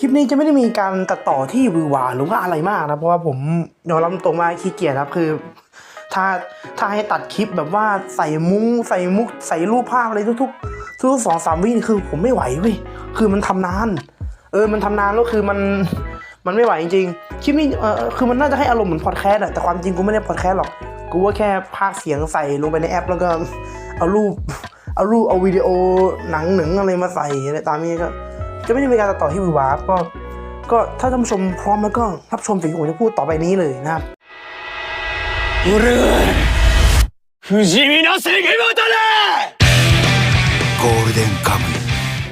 คลิปนี้จะไม่ได้มีการตัดต่อที่วือหวาหรือว่าอะไรมากนะเพราะว่าผมยอมรับตรงว่าขี้เกียจครับคือ ถ้าถ้าให้ตัดคลิปแบบว่าใส่มุ้งใส่มุกใส่รูปภาพอะไรทุกๆทุกสองสามวินคือผมไม่ไหวเว้ยคือมันทำนาน เออมันทำนานแล้วคือมันมันไม่ไหวจริงๆคลิปนี้เออคือมันน่าจะให้อารมณ์เหมือนพอดแคสต์อะแต่ความจริงกูไม่ได้พอดแคสต์หรอกกูว่าแค่พากเสียงใส่ลงไปในแอป แล้วก็เอารูปเอารูปเอาวิดีโอหนังหนึ่งอะไรมาใส่อะไรตามนี้ก็ จะไม่ได้มีการตัดต่อที่หวือหวาก็ ก็ถ้าท่านผู้ชมพร้อมแล้วก็รับชมสิ่งที่ผมจะพูดต่อไปนี้เลยนะครับ 俺は不死身の責任だねゴールデンカムイ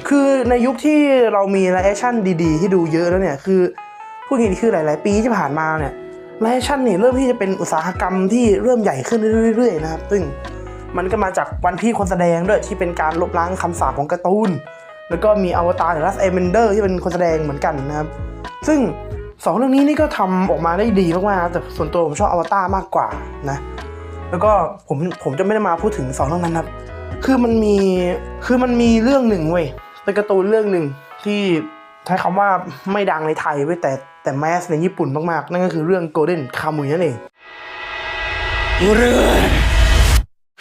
คือในยุคที่เรามีไลฟ์แอคชั่นดีๆ ที่ดูเยอะแล้วเนี่ย คือพูดง่ายๆคือหลาย ๆ ปีที่ผ่านมาเนี่ยไลฟ์แอคชั่นเนี่ยเริ่มที่จะเป็นอุตสาหกรรมที่เริ่มใหญ่ขึ้นเรื่อยๆนะครับ ซึ่งมันก็มาจากวันพี่คนแสดงด้วยที่เป็นการลบล้างคำสาปของการ์ตูน แล้วก็มีอวตารหรือลัสเอเมนเดอร์ที่เป็นคนแสดงเหมือนกันนะครับ ซึ่งสองเรื่องนี้นี่ก็ทำออกมาได้ดีมากๆนะแต่ส่วนตัวผมชอบอวตารมากกว่านะ แล้วก็ผมผมจะไม่ได้มาพูดถึงสองเรื่องนั้นครับ คือมันมีคือมันมีเรื่องหนึ่งเว้ยเป็นการ์ตูนเรื่องหนึ่งที่ใช้คำว่าไม่ดังในไทยเว้ยแต่แต่แมสในญี่ปุ่นมากๆ นั่นก็คือเรื่อง Golden Kamuy นั่นเอง 俺は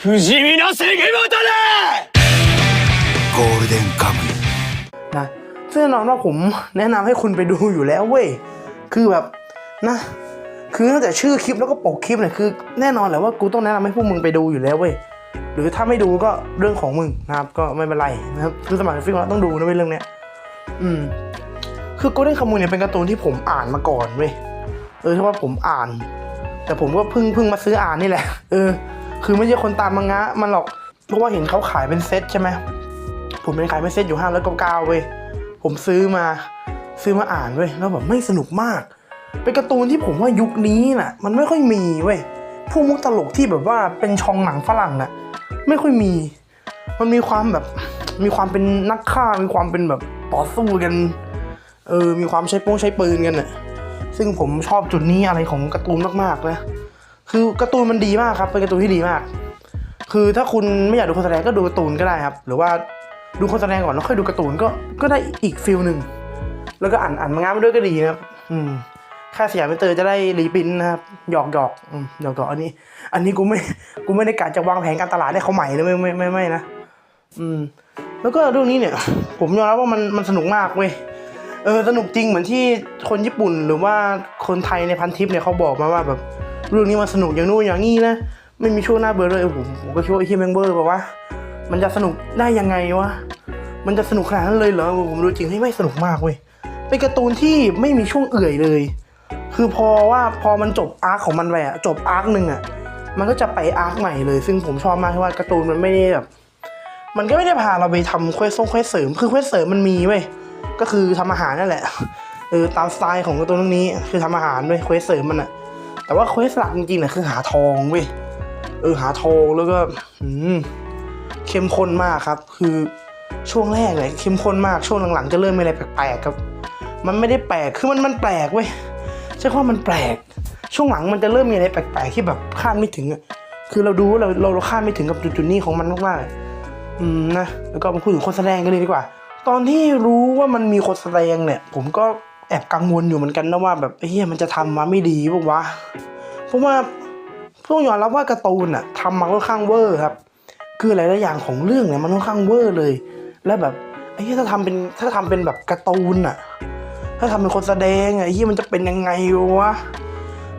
不死身の責任だね ゴールデンカムイ นะซึ่งแน่นอนว่าผมแนะนำให้คุณไปดูอยู่แล้วเว้ย คือแบบนะ คือตั้งแต่ชื่อคลิปแล้วก็ปกคลิปเนี่ยคือแน่นอนแหละว่ากูต้องแนะนำให้พวกมึงไปดูอยู่แล้วเว้ย หรือถ้าไม่ดูก็เรื่องของมึงนะครับ ก็ไม่เป็นไรนะครับคือสมัครฟิกเราต้องดูนะเว้ยเรื่องเนี้ย อืม คือ Golden Kamuy เนี่ยเป็นการ์ตูนที่ผมอ่านมาก่อนเว้ย เออถ้าว่าผมอ่าน แต่ผมก็เพิ่งเพิ่งมาซื้ออ่านนี่แหละ เออ คือไม่ใช่คนตามมังงะมันหรอก เพราะว่าเห็นเขาขายเป็นเซตใช่ไหม ผมเป็นขายเป็นเซ็ตอยู่ห้าร้อยเก้าเก้าเว้ยผมซื้อมาซื้อมาอ่านเว้ยแล้วแบบไม่สนุกมาก เป็นการ์ตูนที่ผมว่ายุคนี้น่ะ มันไม่ค่อยมีเว้ยพวกมุกตลกที่แบบว่าเป็นชองหนังฝรั่งน่ะ ไม่ค่อยมี มันมีความแบบมีความเป็นนักฆ่ามีความเป็นแบบต่อสู้กันเออมีความใช้โป้งใช้ปืนกันน่ะซึ่งผมชอบจุดนี้อะไรของการ์ตูนมากๆนะคือการ์ตูนมันดีมากครับเป็นการ์ตูนที่ดีมาก คือถ้าคุณไม่อยากดูคนแสดงก็ดูการ์ตูนก็ได้ครับ หรือว่า ดูคนแสดงก่อนแล้วค่อยดูการ์ตูนก็ก็ได้อีกฟิลหนึ่งแล้วก็อ่านอ่านมังงะไปด้วยก็ดีนะครับ อืมค่าสยามมิเตอร์จะได้รีปินนะครับหยอกหยอกอืมหยอกหยอกอันนี้ อันนี้กูไม่กูไม่ได้กะจะวางแผนการตลาดให้เขาใหม่นะไม่ไม่ไม่ไม่นะอืม แล้วก็เรื่องนี้เนี่ย ผมยอมรับว่ามันมันสนุกมากเว้ยเออสนุกจริงเหมือนที่คนญี่ปุ่นหรือว่าคนไทยในพันทิปเนี่ยเขาบอกมาว่าแบบเรื่องนี้มันสนุกอย่างนู้นอย่างนี้นะไม่มีช่วงหน้าเบอร์เลยผมผมก็คิดว่าไอ้เฮียแมงเบอร์แบบว่า มันจะสนุกได้ยังไงวะ มันจะสนุกขนาดนั้นเลยเหรอ ผมดูจริงให้ไม่สนุกมากเว้ย เป็นการ์ตูนที่ไม่มีช่วงเอื่อยเลย คือพอว่าพอมันจบอาร์คของมันไปอะจบอาร์คหนึ่งอะมันก็จะไปอาร์คใหม่เลย ซึ่งผมชอบมากที่ว่าการ์ตูนมันไม่ได้แบบ มันก็ไม่ได้พาเราไปทำเควสทรงเควสเสริม คือเควสเสริมมันมีเว้ย ก็คือทำอาหารนั่นแหละเออตามสไตล์ของการ์ตูนเรื่องนี้ คือทำอาหารเว้ยเควสเสริมมันอะแต่ว่าเควสหลักจริงๆเนี่ยคือหาทองเว้ย เออหาทองแล้วก็ อืม เข้มข้นมากครับ คือช่วงแรกเนี่ยเข้มข้นมากช่วงหลังๆ จะเริ่มมีอะไรแปลกๆครับ มันไม่ได้แปลกคือมันมันแปลกเว้ยใช่ว่ามันแปลก ช่วงหลังมันจะเริ่มมีอะไรแปลกๆที่แบบคาดไม่ถึงอะคือเราดูเราเราเราคาดไม่ถึงกับจุดๆนี้ของมันมากๆอืมนะแล้วก็มาพูดถึงคนแสดงกันเลยดีกว่า ตอนที่รู้ว่ามันมีคนแสดงเนี่ย ผมก็แอบกังวลอยู่เหมือนกันนะว่าแบบเฮียมันจะทำมาไม่ดีปะวะเพราะว่าต้องยอมรับว่าการ์ตูนอะทำมาค่อนข้างเวอร์ครับ คือหลายๆอย่างของเรื่องเนี่ยมันค่อนข้างเวอร์เลย แล้วแบบไอ้เหี้ยถ้าทำเป็นถ้าทำเป็นแบบการ์ตูนอะถ้าทำเป็นคนแสดงไอ้เหี้ยมันจะเป็นยังไงวะ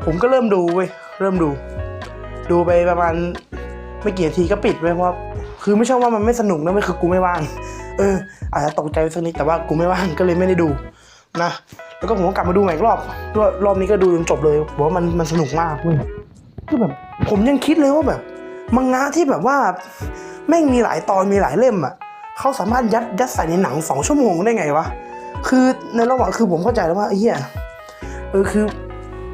ผมก็เริ่มดูเว้ยเริ่มดู ดูไปประมาณไม่กี่นาทีก็ปิดไว้เพราะคือไม่ใช่ว่ามันไม่สนุกนะไม่คือกูไม่ว่าง เออ อาจจะตกใจสักนิดแต่ว่ากูไม่ว่างก็เลยไม่ได้ดูนะแล้วก็ผมก็กลับมาดูใหม่อีกรอบรอบนี้ก็ดูจนจบเลยบอกว่ามันมันสนุกมากเว้ยคือแบบ ผมยังคิดเลยว่าแบบ มังงะที่แบบว่าแม่งมีหลายตอนมีหลายเล่มอะเขาสามารถยัดยัดใส่ในหนังสองชั่วโมงได้ไงวะคือในระหว่างคือผมเข้าใจแล้วว่าเฮียเออคือ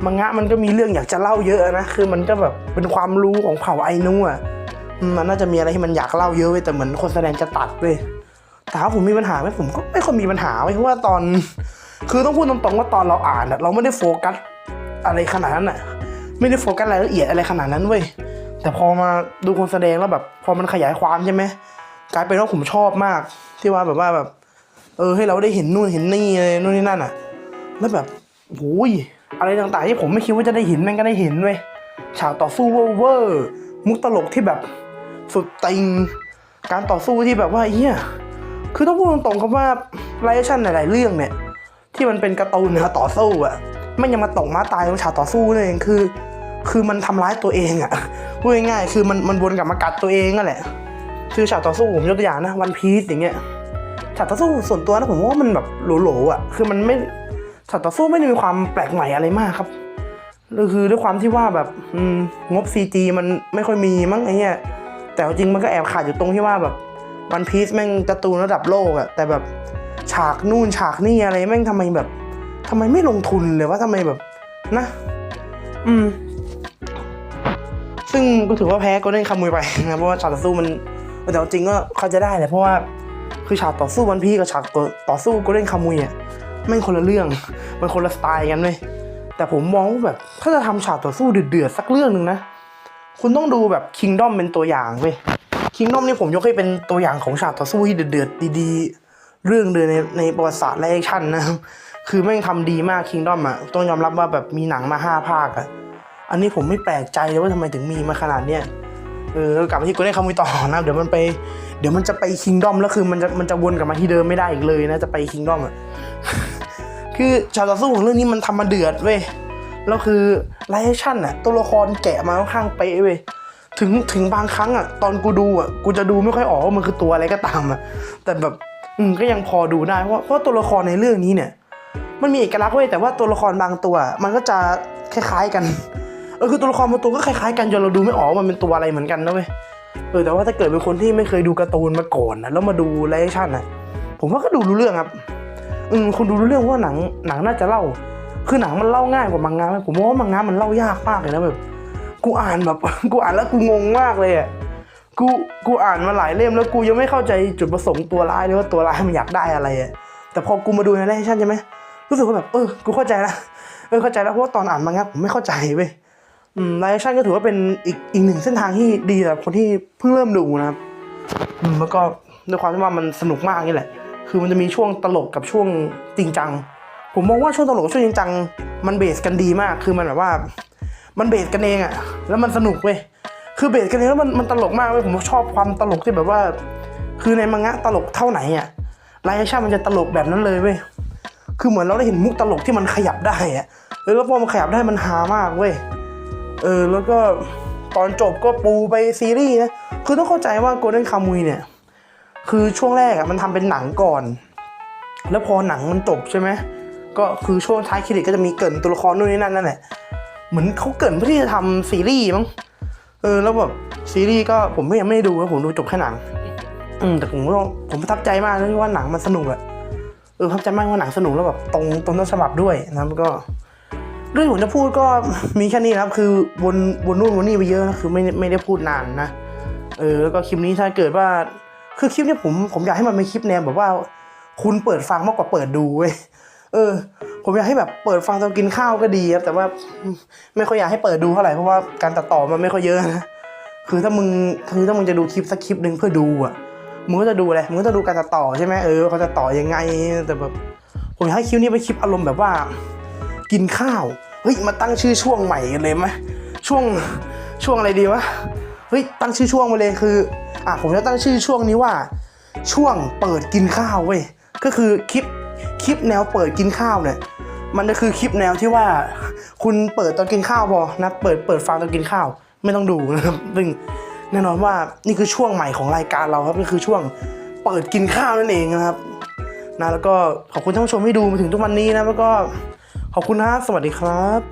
มังงะมันก็มีเรื่องอยากจะเล่าเยอะนะคือมันก็แบบเป็นความรู้ของเผ่าไอนูอะมันน่าจะมีอะไรที่มันอยากเล่าเยอะเว้ยแต่เหมือนคนแสดงจะตัดเว้ยถามว่าผมมีปัญหาไหมผมก็ไม่ค่อยมีปัญหาเว้ยเพราะว่าตอน คือต้องพูดตรงๆว่าตอนเราอ่านเราไม่ได้โฟกัสอะไรขนาดนั้นอะ ไม่ได้โฟกัสรายละเอียดอะไรขนาดนั้นเว้ย แต่พอมาดูคนแสดงแล้วแบบ พอมันขยายความใช่ไหมกลายเป็นว่าผมชอบมาก ที่ว่าแบบว่าแบบ เออให้เราได้เห็นนู่นเห็นนี่อะไรนู่นนี่นั่นอะ แล้วแบบโอ้ยอะไรต่างๆที่ผมไม่คิดว่าจะได้เห็นแม่งก็ได้เห็นเว้ยฉากต่อสู้เวอร์เวอร์มุกตลกที่แบบสุดติงการต่อสู้ที่แบบว่าเฮียคือต้องพูดตรงๆครับว่าไลฟ์ชั่นหลาย ๆ เรื่องเนี่ย ที่มันเป็นการ์ตูนเนื้อต่อสู้อะไม่ยังมาตกม้าตายตรงฉากต่อสู้นั่นเองคือ คือมันทำร้ายตัวเองอะพูดง่ายๆคือมันมันวนกลับมากัดตัวเองนั่นแหละ คือฉากต่อสู้ผมยกตัวอย่างนะวันพีซอย่างเงี้ยฉากต่อสู้ส่วนตัวนะผมว่ามันแบบโหลๆอะคือมันไม่ฉากต่อสู้ไม่ได้มีความแปลกใหม่อะไรมากครับก็คือด้วยความที่ว่าแบบอืมงบ CG มันไม่ค่อยมีมั้งไอ้เงี้ยแต่จริงมันก็แอบขาดอยู่ตรงที่ว่าแบบวันพีซแม่งการ์ตูนระดับโลกอะแต่แบบฉากนู่นฉากนี่อะไรแม่งทำไมแบบทำไมไม่ลงทุนเลยว่าทำไมแบบนะ อืม ซึ่งก็ถือว่าแพ้ก็ได้ขโมยไปนะเพราะว่าฉากต่อสู้มันแต่จริงก็เขาจะได้แหละเพราะว่าคือฉากต่อสู้วันพี่กับฉากต่อสู้ก็เล่นขโมยอะไม่คนละเรื่องมันคนละสไตล์กันเลยแต่ผมมองว่าแบบถ้าจะทำฉากต่อสู้เดือดๆสักเรื่องหนึ่งนะคุณต้องดูแบบคิงดอมเป็นตัวอย่างเว้ยคิงดอมนี่ผมยกให้เป็นตัวอย่างของฉากต่อสู้ที่เดือดๆดีๆ เรื่องเดือดในในประวัติศาสตร์และแอคชั่นนะครับคือแม่งทำดีมากคิงดอมอะต้องยอมรับว่าแบบมีหนังมาห้าภาคอะ อันนี้ผมไม่แปลกใจเลยว่าทำไมถึงมีมาขนาดเนี้ยเออกลับมาที่กูได้คำวิต่อนะเดี๋ยวมันไปเดี๋ยวมันจะไปคิงดอมแล้วคือมันจะมันจะวนกลับมาที่เดิมไม่ได้อีกเลยนะจะไปคิงดอมอะคือฉากต่อสู้ของเรื่องนี้มันทำมาเดือดเว้ยแล้วคือไลฟ์ชั่นอะตัวละครแกะมาค่อนข้างเป๊ะเว้ยถึงถึงบางครั้งอะตอนกูดูอะกูจะดูไม่ค่อยออกว่ามันคือตัวอะไรก็ตามอะแต่แบบอืมก็ยังพอดูได้เพราะเพราะตัวละครในเรื่องนี้เนี่ย มันมีเอกลักษณ์เว้ยแต่ว่าตัวละครบางตัว มันก็จะคล้ายๆกัน เออคือตัวละครบางตัวก็คล้ายๆกันจนเราดูไม่ออกมันเป็นตัวอะไรเหมือนกันนะเว้ยเออแต่ว่าถ้าเกิดเป็นคนที่ไม่เคยดูการ์ตูนมาก่อนนะแล้วมาดูไลฟ์ชั่นนะผมว่าก็ดูรู้เรื่องครับ อืมคุณดูรู้เรื่องว่าหนังหนังน่าจะเล่า คือหนังมันเล่าง่ายกว่ามังงะไหมผมว่ามังงะมันเล่ายากมากเลยนะแบบกูอ่านแบบกูอ่านแล้วกูงงมากเลยอะกูกูอ่านมาหลายเล่มแล้วกูยังไม่เข้าใจจุดประสงค์ตัวร้ายเลยว่าตัวร้ายมันอยากได้อะไรอะแต่พอกูมาดูในไลฟ์ชั่นใช่ไหมรู้สึกว่าแบบเออกูเข้าใจละเออเข้าใจแล้วเพราะว่าตอนอ่านมังงะผมไม่เข้าใจเว้ย ไลฟ์ชั่นก็ถือว่าเป็นอีกอีกหนึ่งเส้นทางที่ดีสำหรับคนที่เพิ่งเริ่มดูนะครับแล้วก็ด้วยความที่ว่ามันสนุกมากนี่แหละ คือมันจะมีช่วงตลกกับช่วงจริงจัง ผมมองว่าช่วงตลกกับช่วงจริงจัง มันเบสกันดีมาก คือมันแบบว่า มันเบสกันเองอะแล้วมันสนุกเว้ย คือเบสกันเองแล้วมันมันตลกมากเว้ย ผมชอบความตลกที่แบบว่า คือในมังงะตลกเท่าไหนอะไลฟ์ชั่นมันจะตลกแบบนั้นเลยเว้ย คือเหมือนเราได้เห็นมุกตลกที่มันขยับได้อะแล้วพอมันขยับได้มันฮามากเว้ย เออแล้วก็ตอนจบก็ปูไปซีรีส์นะ คือต้องเข้าใจว่า Golden Kamuy เนี่ย คือช่วงแรกอะมันทำเป็นหนังก่อน แล้วพอหนังมันจบใช่ไหมก็คือช่วงท้ายเครดิตก็จะมีเกินตัวละครนู่นนี่นั่นนั่นแหละ เหมือนเขาเกินเพื่อที่จะทำซีรีส์มั้ง เออแล้วแบบซีรีส์ก็ผมก็ยังไม่ได้ดูนะผมดูจบแค่หนัง อืมแต่ผมก็ผมประทับใจมากนะที่ว่าหนังมันสนุกอะเออประทับใจมากว่าหนังสนุกแล้วแบบตรงตรงต้นฉบับด้วยนะแล้วก็ เรื่องที่ผมจะพูดก็มีแค่นี้ครับ คือวนวนนู่นวนนี่ไปเยอะนะคือไม่ไม่ได้พูดนานนะเออแล้วก็คลิปนี้ถ้าเกิดว่า คือคลิปนี้ผมผมอยากให้มันเป็นคลิปแนวแบบว่า คุณเปิดฟังมากกว่าเปิดดูเว้ยเออ ผมอยากให้แบบเปิดฟังตอนกินข้าวก็ดีครับ แต่ว่าไม่ค่อยอยากให้เปิดดูเท่าไหร่เพราะว่าการตัดต่อมันไม่ค่อยเยอะนะคือถ้ามึงคือถ้ามึงจะดูคลิปสักคลิปหนึ่งเพื่อดูอะมึงก็จะดูอะไรมึงก็จะดูการตัดต่อใช่ไหมเออเขาจะต่อยังไงแต่แบบผมอยากให้คลิปนี้เป็นคลิปอารมณ์แบบว่า กินข้าว เฮ้ยมาตั้งชื่อช่วงใหม่กันเลยไหมช่วงช่วงอะไรดีวะเฮ้ยตั้งชื่อช่วงมาเลยคืออะผมจะตั้งชื่อช่วงนี้ว่า ช่วงเปิดกินข้าวเว้ยก็คือคลิปคลิปแนวเปิดกินข้าวเนี่ยมันจะคือคลิปแนวที่ว่า คุณเปิดตอนกินข้าวพอนะเปิดเปิดฟังตอนกินข้าว ไม่ต้องดูนะครับซึ่งแน่นอนว่านี่คือช่วงใหม่ของรายการเราครับนี่คือช่วงเปิดกินข้าวนั่นเองนะครับนะแล้วก็ขอบคุณท่านผู้ชมที่ดูมาถึงทุกวันนี้นะแล้วก็ ขอบคุณนะสวัสดีครับ